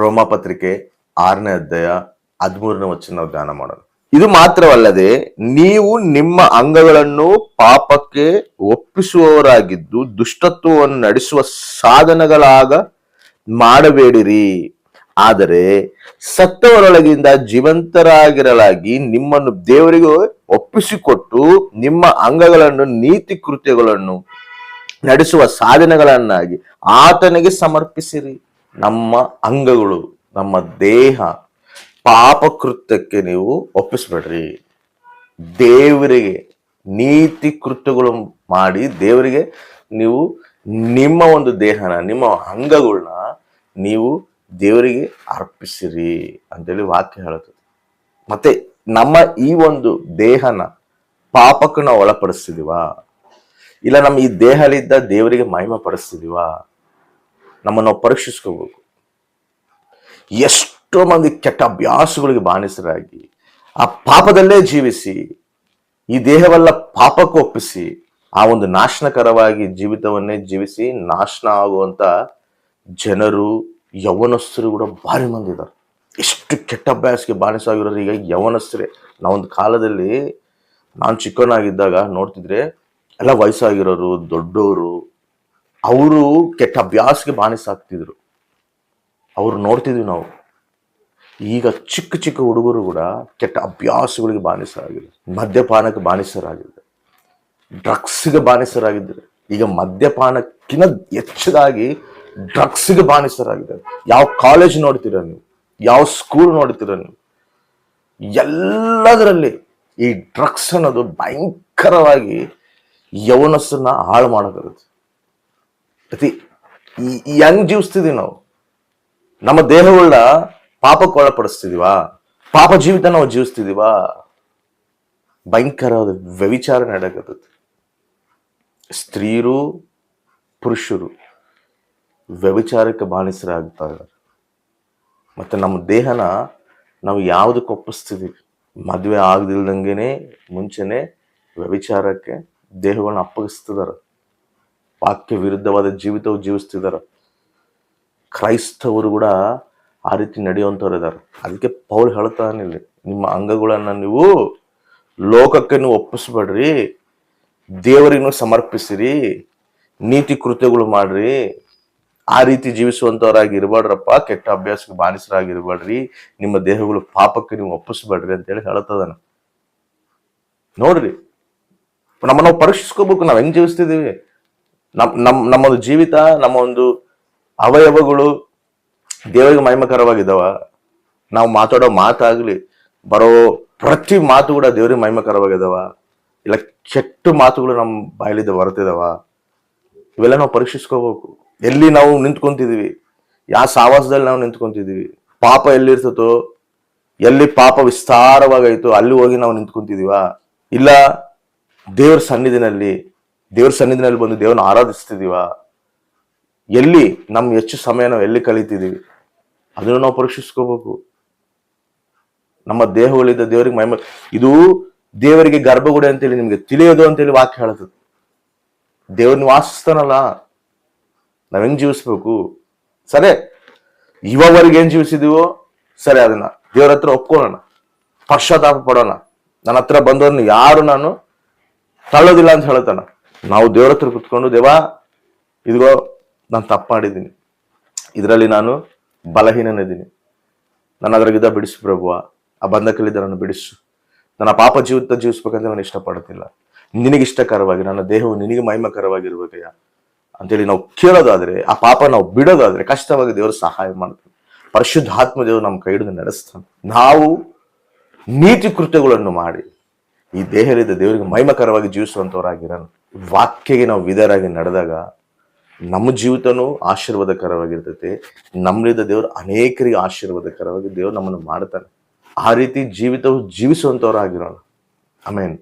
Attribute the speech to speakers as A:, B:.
A: ರೋಮಪತ್ರಿಕೆ ಆರನೇ ಅಧ್ಯಾಯ ಹದಿಮೂರನೇ ವಚನ ನಾವು ಧ್ಯಾನ ಮಾಡೋಣ ಇದು ಮಾತ್ರವಲ್ಲದೆ ನೀವು ನಿಮ್ಮ ಅಂಗಗಳನ್ನು ಪಾಪಕ್ಕೆ ಒಪ್ಪಿಸುವವರಾಗಿದ್ದು ದುಷ್ಟತ್ವವನ್ನು ನಡೆಸುವ ಸಾಧನಗಳಾಗ ಮಾಡಬೇಡಿರಿ. ಆದರೆ ಸತ್ತವರೊಳಗಿಂದ ಜೀವಂತರಾಗಿರಲಾಗಿ ನಿಮ್ಮನ್ನು ದೇವರಿಗೆ ಒಪ್ಪಿಸಿಕೊಟ್ಟು ನಿಮ್ಮ ಅಂಗಗಳನ್ನು ನೀತಿ ಕೃತ್ಯಗಳನ್ನು ನಡೆಸುವ ಸಾಧನಗಳನ್ನಾಗಿ ಆತನಿಗೆ ಸಮರ್ಪಿಸಿರಿ. ನಮ್ಮ ಅಂಗಗಳು, ನಮ್ಮ ದೇಹ ಪಾಪ ಕೃತ್ಯಕ್ಕೆ ನೀವು ಒಪ್ಪಿಸ್ಬೇಡ್ರಿ. ದೇವರಿಗೆ ನೀತಿ ಕೃತ್ಯಗಳು ಮಾಡಿ ದೇವರಿಗೆ ನೀವು ನಿಮ್ಮ ಒಂದು ದೇಹನ, ನಿಮ್ಮ ಅಂಗಗಳನ್ನ ನೀವು ದೇವರಿಗೆ ಅರ್ಪಿಸಿರಿ ಅಂತೇಳಿ ವಾಕ್ಯ ಹೇಳುತ್ತದೆ ಮತ್ತೆ ನಮ್ಮ ಈ ಒಂದು ದೇಹನ ಪಾಪಕ್ಕೆ ನಾವು ಒಳಪಡಿಸ್ತಿದೀವ? ಇಲ್ಲ ನಮ್ಮ ಈ ದೇಹಲಿದ್ದ ದೇವರಿಗೆ ಮಹಿಮ ಪಡಿಸ್ತಿದೀವಾ? ನಮ್ಮನ್ನು ನಾವು ಪರೀಕ್ಷಿಸ್ಕೋಬೇಕು ಎಷ್ಟೋ ಮಂದಿ ಕೆಟ್ಟ ಅಭ್ಯಾಸಗಳಿಗೆ ಬಾನಿಸರಾಗಿ ಆ ಪಾಪದಲ್ಲೇ ಜೀವಿಸಿ, ಈ ದೇಹವೆಲ್ಲ ಪಾಪಕ್ಕೊಪ್ಪಿಸಿ ಆ ಒಂದು ನಾಶನಕರವಾಗಿ ಜೀವಿತವನ್ನೇ ಜೀವಿಸಿ ನಾಶನ ಆಗುವಂತ ಜನರು, ಯವನಸ್ಥರು ಕೂಡ ಭಾರಿ ಮಂದಿ ಇದ್ದಾರೆ ಎಷ್ಟು ಕೆಟ್ಟ ಅಭ್ಯಾಸಕ್ಕೆ ಬಾನಿಸಾಗಿರೋರು ಈಗ ಯೌವನಸ್ಥರೇ. ನಾವೊಂದು ಕಾಲದಲ್ಲಿ, ನಾನು ಚಿಕ್ಕವನಾಗಿದ್ದಾಗ ನೋಡ್ತಿದ್ರೆ ಎಲ್ಲ ವಯಸ್ಸಾಗಿರೋರು ದೊಡ್ಡವರು ಅವರು ಕೆಟ್ಟ ಅಭ್ಯಾಸಕ್ಕೆ ಬಾನಿಸಾಗ್ತಿದ್ರು ಅವ್ರು ನೋಡ್ತಿದ್ವಿ ನಾವು. ಈಗ ಚಿಕ್ಕ ಚಿಕ್ಕ ಹುಡುಗರು ಕೂಡ ಕೆಟ್ಟ ಅಭ್ಯಾಸಗಳಿಗೆ ಬಾನಿಸರಾಗಿದ್ದಾರೆ. ಮದ್ಯಪಾನಕ್ಕೆ ಬಾನಿಸರಾಗಿದ್ದಾರೆ. ಡ್ರಗ್ಸ್ಗೆ ಬಾನಿಸರಾಗಿದ್ದಾರೆ. ಈಗ ಮದ್ಯಪಾನಕ್ಕಿಂತ ಹೆಚ್ಚದಾಗಿ ಡ್ರಗ್ಸ್ಗೆ ಬಾನಿಸರಾಗಿದ್ದಾರೆ. ಯಾವ ಕಾಲೇಜ್ ನೋಡ್ತೀರ ನೀವು? ಯಾವ ಸ್ಕೂಲ್ ನೋಡ್ತೀರ ನೀವು? ಎಲ್ಲದರಲ್ಲಿ ಈ ಡ್ರಗ್ಸ್ ಅನ್ನೋದು ಭಯಂಕರವಾಗಿ ಯೌವನಸ್ಸನ್ನ ಹಾಳು ಮಾಡಕರುತ್ತೆ ಪ್ರತಿ ಹೆಂಗ್ ಜೀವಿಸ್ತಿದೀವಿ ನಾವು. ನಮ್ಮ ದೇಹಗಳನ್ನ ಪಾಪಕ್ಕೆ ಒಳಪಡಿಸ್ತಿದೀವಾ? ಪಾಪ ಜೀವಿತ ನಾವು ಜೀವಿಸ್ತಿದೀವಾ? ಭಯಂಕರವಾದ ವ್ಯವಿಚಾರ ನಡೆಯಕತ್ತೈತಿ. ಸ್ತ್ರೀಯರು ಪುರುಷರು ವ್ಯವಿಚಾರಕ್ಕೆ ಬಾಣಿಸರಾಗ್ತಾ ಇದ್ದಾರೆ ಮತ್ತೆ ನಮ್ಮ ದೇಹನ ನಾವು ಯಾವುದಕ್ಕೆ ಒಪ್ಪಿಸ್ತಿದೀವಿ? ಮದುವೆ ಆಗದಿಲ್ದಂಗೆ ಮುಂಚೆನೆ ವ್ಯವಿಚಾರಕ್ಕೆ ದೇಹಗಳನ್ನ ಅಪ್ಪಗಿಸ್ತಿದಾರ. ವಾಕ್ಯ ವಿರುದ್ಧವಾದ ಜೀವಿತವು ಜೀವಿಸ್ತಿದ್ದಾರೆ. ಕ್ರೈಸ್ತವರು ಕೂಡ ಆ ರೀತಿ ನಡೆಯುವಂಥವ್ರು ಇದ್ದಾರೆ. ಅದಕ್ಕೆ ಪೌಲ್ ಹೇಳ್ತಾನೆ ಇಲ್ಲಿ, ನಿಮ್ಮ ಅಂಗಗಳನ್ನು ನೀವು ಲೋಕಕ್ಕೆ ನೀವು ಒಪ್ಪಿಸ್ಬೇಡ್ರಿ, ದೇವರಿಗೂ ಸಮರ್ಪಿಸಿರಿ, ನೀತಿ ಕೃತ್ಯಗಳು ಮಾಡ್ರಿ, ಆ ರೀತಿ ಜೀವಿಸುವಂಥವ್ರಾಗಿ ಇರಬೇಡ್ರಪ್ಪ, ಕೆಟ್ಟ ಅಭ್ಯಾಸಕ್ಕೆ ಬಾನಿಸರಾಗಿ ಇರಬೇಡ್ರಿ, ನಿಮ್ಮ ದೇಹಗಳು ಪಾಪಕ್ಕೆ ನೀವು ಒಪ್ಪಿಸ್ಬೇಡ್ರಿ ಅಂತೇಳಿ ಹೇಳ್ತದಾನ ನೋಡ್ರಿ ನಮ್ಮ ನಾವು ಪರೀಕ್ಷಿಸ್ಕೋಬೇಕು, ನಾವು ಹೆಂಗೆ ಜೀವಿಸ್ತಿದೀವಿ ನಮ್ ನಮ್ ನಮ್ಮ ಒಂದು ಜೀವಿತ ನಮ್ಮ ಒಂದು ಅವಯವಗಳು ದೇವರಿಗೆ ಮಹಿಮಕರವಾಗಿದ್ದಾವ. ನಾವು ಮಾತಾಡೋ ಮಾತಾಗ್ಲಿ, ಬರೋ ಪ್ರತಿ ಮಾತು ಕೂಡ ದೇವರಿಗೆ ಮಹಿಮಕರವಾಗಿದ್ದಾವ. ಇಲ್ಲ, ಕೆಟ್ಟ ಮಾತುಗಳು ನಮ್ಮ ಬಾಯಲಿದ್ದ ಬರ್ತಿದಾವ ಇವೆಲ್ಲ ನಾವು ಪರೀಕ್ಷಿಸ್ಕೋಬೇಕು. ಎಲ್ಲಿ ನಾವು ನಿಂತ್ಕೊಂತಿದೀವಿ ಯಾವ ಸಾವಾಸದಲ್ಲಿ ನಾವು ನಿಂತ್ಕೊಂತಿದೀವಿ ಪಾಪ ಎಲ್ಲಿರ್ತತೋ, ಎಲ್ಲಿ ಪಾಪ ವಿಸ್ತಾರವಾಗೈತೋ, ಅಲ್ಲಿ ಹೋಗಿ ನಾವು ನಿಂತ್ಕೊಂತಿದೀವ ಇಲ್ಲ, ದೇವ್ರ ಸನ್ನಿಧಿನಲ್ಲಿ ದೇವ್ರ ಸನ್ನಿಧಿನಲ್ಲಿ ಬಂದು ದೇವ್ರನ್ನ ಆರಾಧಿಸ್ತಿದೀವ? ಎಲ್ಲಿ ನಮ್ಮ ಹೆಚ್ಚು ಸಮಯ ನಾವು ಎಲ್ಲಿ ಕಲಿತಿದ್ದೀವಿ ಅದನ್ನು ನಾವು ಪರೀಕ್ಷಿಸ್ಕೋಬೇಕು. ನಮ್ಮ ದೇಹಗಳಿದ್ದ ದೇವರಿಗೆ ಮೈಮ ಇದು ದೇವರಿಗೆ ಗರ್ಭಗುಡಿ ಅಂತೇಳಿ ನಿಮ್ಗೆ ತಿಳಿಯೋದು ಅಂತೇಳಿ ವಾಕ್ಯ ಹೇಳ್ತದೆ ದೇವ್ರನ್ನ ವಾಸಿಸ್ತಾನಲ್ಲ, ನಾವ್ ಹೆಂಗ್ ಜೀವಿಸ್ಬೇಕು? ಸರಿ, ಇವವರೆಗೆ ಏನ್ ಜೀವಿಸಿದೀವೋ, ಸರಿ ಅದನ್ನ ದೇವ್ರ ಹತ್ರ ಒಪ್ಕೊಳ್ಳೋಣ. ಪಶ್ಚಾತ್ತಾಪ ಪಡೋಣ. ನನ್ನ ಹತ್ರ ಬಂದವ್ರನ್ನ ಯಾರು ನಾನು ತಳ್ಳೋದಿಲ್ಲ ಅಂತ ಹೇಳ್ತಾನ ನಾವು ದೇವರ ಹತ್ರ ಕುತ್ಕೊಂಡು ದೇವ ಇದಿಗೋ, ನಾನು ತಪ್ಪು ಮಾಡಿದ್ದೀನಿ ಇದರಲ್ಲಿ ನಾನು ಬಲಹೀನನಿದ್ದೀನಿ ನನ್ನ ಅದರಾಗಿದ್ದ ಬಿಡಿಸು ಪ್ರಭುವ. ಆ ಬಂಧಕಲ್ಲಿದ್ದ ನಾನು ಬಿಡಿಸು. ನನ್ನ ಪಾಪ ಜೀವಿತ ಜೀವಿಸ್ಬೇಕಂತ ನಾನು ಇಷ್ಟಪಡ್ತಿಲ್ಲ ನಿನಗಿಷ್ಟಕರವಾಗಿ ನನ್ನ ದೇಹವು ನಿನಗೆ ಮಹಿಮಕರವಾಗಿರ್ಬೇಕಯ್ಯ. ಅಂತೇಳಿ ನಾವು ಕೇಳೋದಾದ್ರೆ, ಆ ಪಾಪ ನಾವು ಬಿಡೋದಾದ್ರೆ ಕಷ್ಟವಾಗಿ ದೇವರು ಸಹಾಯ ಮಾಡ್ತಾನೆ ಪರಿಶುದ್ಧಾತ್ಮ ದೇವರು ನಮ್ಮ ಕೈ ಹಿಡಿದು ನಡೆಸ್ತಾನೆ. ನಾವು ನೀತಿ ಕೃತ್ಯಗಳನ್ನು ಮಾಡಿ ಈ ದೇಹದಿಂದ ದೇವರಿಗೆ ಮಹಿಮಕರವಾಗಿ ಜೀವಿಸುವಂತವರಾಗಿರೋಣ ವಾಕ್ಯಗೆ ನಾವು ವಿಧರಾಗಿ ನಡೆದಾಗ ನಮ್ಮ ಜೀವಿತನೂ ಆಶೀರ್ವಾದಕರವಾಗಿರ್ತೈತೆ. ನಮ್ಮಲ್ಲಿದ್ದ ದೇವರು ಅನೇಕರಿಗೆ ಆಶೀರ್ವಾದಕರವಾಗಿ ದೇವರು ನಮ್ಮನ್ನು ಮಾಡ್ತಾನೆ. ಆ ರೀತಿ ಜೀವಿತವು ಜೀವಿಸುವಂತವರಾಗಿರೋಣ. ಆಮೇನ್.